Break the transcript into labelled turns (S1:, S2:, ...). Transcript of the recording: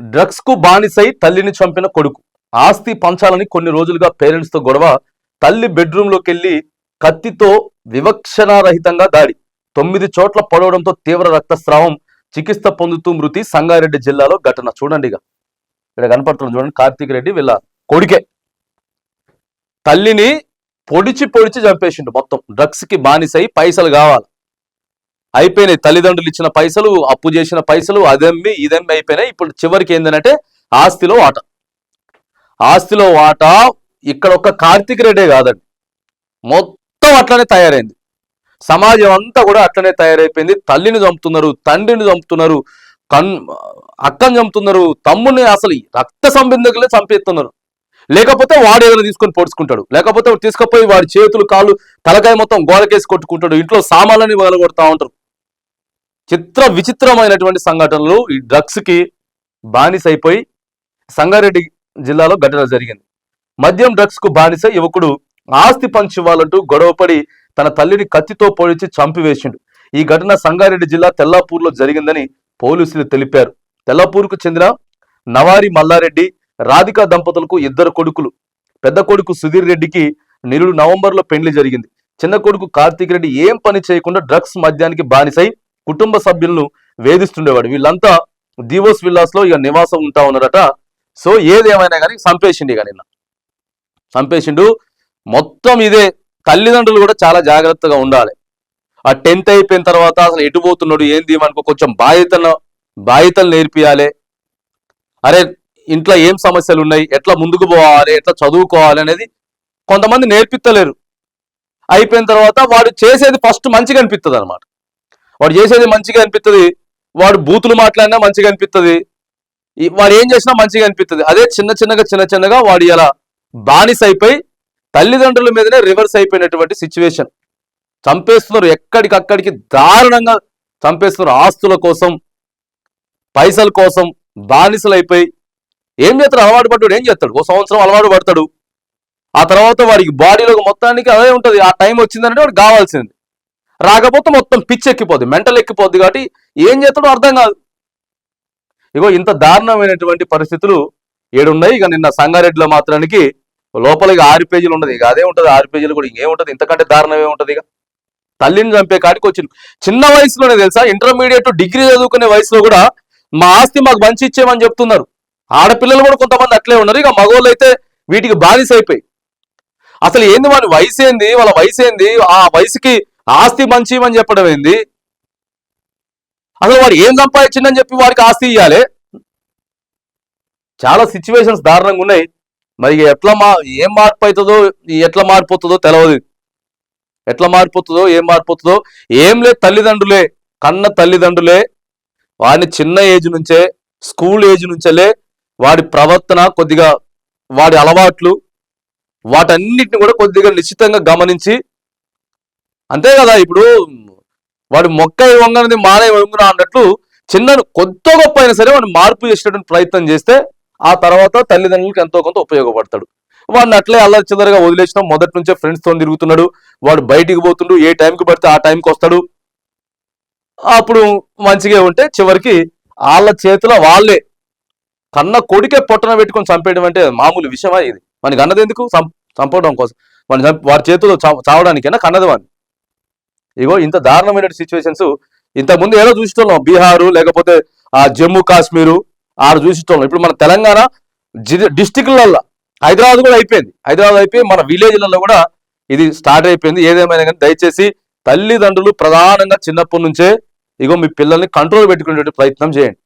S1: డ్రగ్స్కు బానిసై తల్లిని చంపిన కొడుకు. ఆస్తి పంచాలని కొన్ని రోజులుగా పేరెంట్స్తో గొడవ. తల్లి బెడ్రూమ్లోకి వెళ్ళి కత్తితో వివక్షణారహితంగా దాడి. తొమ్మిది చోట్ల పడవడంతో తీవ్ర రక్తస్రావం. చికిత్స పొందుతూ మృతి సంగారెడ్డి జిల్లాలో ఘటన. చూడండి ఇక. ఇక్కడ కనపడుతుంది చూడండి కార్తీక్ రెడ్డి వీళ్ళ కొడుకే. తల్లిని పొడిచి పొడిచి చంపేసిండు మొత్తం. డ్రగ్స్కి బానిసై పైసలు కావాలి. అయిపోయినాయి. తల్లిదండ్రులు ఇచ్చిన పైసలు అప్పు చేసిన పైసలు అదమ్మి ఇదమ్మి అయిపోయినాయి. ఇప్పుడు చివరికి ఏంటంటే ఆస్తిలో వాట. ఆస్తిలో వాట ఇక్కడ ఒక కార్తీక్ రెడ్డే కాదండి. మొత్తం అట్లనే తయారైంది. సమాజం అంతా కూడా అట్లనే తయారైపోయింది. తల్లిని చంపుతున్నారు తండ్రిని చంపుతున్నారు కన్ అక్కని చంపుతున్నారు తమ్ముని అసలు రక్త సంబంధికులే చంపేస్తున్నారు. లేకపోతే వాడు ఏదైనా తీసుకొని పొడుచుకుంటాడు. లేకపోతే తీసుకుపోయి వాడి చేతులు కాళ్ళు తలకాయ మొత్తం గోడకేసి కొట్టుకుంటాడు. ఇంట్లో సామాన్లని వదలగొడతా ఉంటారు. చిత్ర విచిత్రమైనటువంటి సంఘటనలు ఈ డ్రగ్స్కి బానిస అయిపోయి సంగారెడ్డి జిల్లాలో ఘటన జరిగింది. మద్యం డ్రగ్స్కు బానిస యువకుడు ఆస్తి పంచివ్వాలంటూ గొడవపడి తన తల్లిని కత్తితో పొడిచి చంపివేసిండు. ఈ ఘటన సంగారెడ్డి జిల్లా తెల్లాపూర్లో జరిగిందని పోలీసులు తెలిపారు. తెల్లాపూర్కు చెందిన నవారి మల్లారెడ్డి రాధిక దంపతులకు ఇద్దరు కొడుకులు. పెద్ద కొడుకు సుధీర్ రెడ్డికి నిరుడు నవంబర్లో పెండ్లి జరిగింది. చిన్న కొడుకు కార్తీక్ రెడ్డి ఏం పని చేయకుండా డ్రగ్స్ మద్యానికి బానిసై కుటుంబ సభ్యులను వేధిస్తుండేవాడు. వీళ్ళంతా దివోస్ విల్లాస్లో ఇక నివాసం ఉంటా ఉన్నారట. సో ఏదేమైనా కానీ చంపేసిండు ఇక నిన్న. చంపేసిండు. మొత్తం ఇదే తల్లిదండ్రులు కూడా చాలా జాగ్రత్తగా ఉండాలి. ఆ టెన్త్ అయిపోయిన తర్వాత అసలు ఎటు పోతున్నాడు ఏంది మనకు కొంచెం బాధ్యతను బాధ్యతలు నేర్పియాలి. అరే ఇంట్లో ఏం సమస్యలు ఉన్నాయి ఎట్లా ముందుకు పోవాలి ఎట్లా చదువుకోవాలి అనేది కొంతమంది నేర్పిస్తలేరు అయిపోయిన తర్వాత వాడు చేసేది ఫస్ట్ మంచిగా అనిపిస్తుంది అనమాట వాడు చేసేది మంచిగా అనిపిస్తుంది వాడు బూతులు మాట్లాడినా మంచిగా అనిపిస్తుంది వాడు ఏం చేసినా మంచిగా అనిపిస్తుంది అదే చిన్న చిన్నగా చిన్న చిన్నగా వాడు ఇలా బానిస అయిపోయి తల్లిదండ్రుల మీదనే రివర్స్ అయిపోయినటువంటి సిచ్యువేషన్. చంపేస్తున్నారు. ఎక్కడికక్కడికి దారుణంగా చంపేస్తున్నారు. ఆస్తుల కోసం పైసల కోసం బానిసలు అయిపోయి ఏం చేస్తాడు అలవాటు పడ్డాడు ఏం చేస్తాడు ఓ సంవత్సరం అలవాటు పడతాడు. ఆ తర్వాత వాడికి బాడీలో మొత్తానికి అదే ఉంటుంది. ఆ టైం వచ్చిందంటే వాడు కావాల్సింది. రాకపోతే మొత్తం పిచ్చి ఎక్కిపోద్ది మెంటల్ ఎక్కిపోద్ది కాబట్టి ఏం చేస్తాడో అర్థం కాదు. ఇగో ఇంత దారుణమైనటువంటి పరిస్థితులు ఏడున్నాయి. ఇక నిన్న సంగారెడ్డిలో మాత్రానికి లోపల ఇక ఆరు పేజీలు ఉండదు ఇక అదే ఉంటుంది ఆరు పేజీలు కూడా ఇంకేముంటుంది ఇంతకంటే దారుణం ఉంటుంది ఇక తల్లిని చంపే కాడికి వచ్చింది చిన్న వయసులోనే తెలుసా? ఇంటర్మీడియట్ డిగ్రీ చదువుకునే వయసులో కూడా మా ఆస్తి మాకు మంచి ఇచ్చేమని చెప్తున్నారు. ఆడపిల్లలు కూడా కొంతమంది అట్లే ఉన్నారు. ఇక మగవాళ్ళు అయితే వీటికి బానిస అయిపోయి అసలు ఏంది వాడి వయసు ఏంది? వాళ్ళ వయసు ఏంది? ఆ వయసుకి ఆస్తి మంచి అని చెప్పడం ఏంది? అసలు వాడు ఏం సంపాదించిందని చెప్పి వాడికి ఆస్తి ఇవ్వాలి చాలా సిచ్యువేషన్స్ దారుణంగా ఉన్నాయి. మరి ఎట్లా మా ఏం మార్పు అవుతుందో ఎట్లా మారిపోతుందో తెలియదు ఎట్లా మారిపోతుందో ఏం మారిపోతుందో ఏం లేదు తల్లిదండ్రులే కన్న తల్లిదండ్రులే. వాడిని చిన్న ఏజ్ నుంచే స్కూల్ ఏజ్ నుంచెలే వాడి ప్రవర్తన కొద్దిగా వాడి అలవాట్లు వాటన్నిటిని కూడా కొద్దిగా నిశ్చితంగా గమనించి అంతే కదా ఇప్పుడు వాడు మొక్క వంగనది మానే వంగున అన్నట్లు చిన్న కొత్త గొప్ప అయినా సరే వాడిని మార్పు చేసేటువంటి ప్రయత్నం చేస్తే ఆ తర్వాత తల్లిదండ్రులకు ఎంతో కొంత ఉపయోగపడతాడు. వాడిని అట్లే అల్లరి చిల్లరగా వదిలేసిన మొదటి నుంచే ఫ్రెండ్స్తో తిరుగుతున్నాడు. వాడు బయటికి పోతుండు ఏ టైంకి పడితే ఆ టైంకి వస్తాడు. అప్పుడు మంచిగా ఉంటే చివరికి వాళ్ళ చేతిలో వాళ్ళే కన్న కొడికే పొట్టన పెట్టుకొని చంపేయడం అంటే మామూలు విషయమా ఇది? మనకి అన్నది ఎందుకు? చంపడం కోసం. మన వారి చేతిలో చావడానికైనా? కన్నది వాడిని. ఇగో ఇంత దారుణమైన సిచ్యువేషన్స్ ఇంతకుముందు ఏదో చూసిస్తున్నాం బీహారు లేకపోతే ఆ జమ్మూ కాశ్మీరు ఆడ చూసిస్తున్నాం ఇప్పుడు మన తెలంగాణ డిస్టిక్లలో హైదరాబాద్ కూడా అయిపోయింది. హైదరాబాద్ అయిపోయి మన విలేజ్లలో కూడా ఇది స్టార్ట్ అయిపోయింది. ఏదేమైనా కానీ దయచేసి తల్లిదండ్రులు ప్రధానంగా చిన్నప్పటి నుంచే ఇగో మీ పిల్లల్ని కంట్రోల్ పెట్టుకునే ప్రయత్నం చేయండి.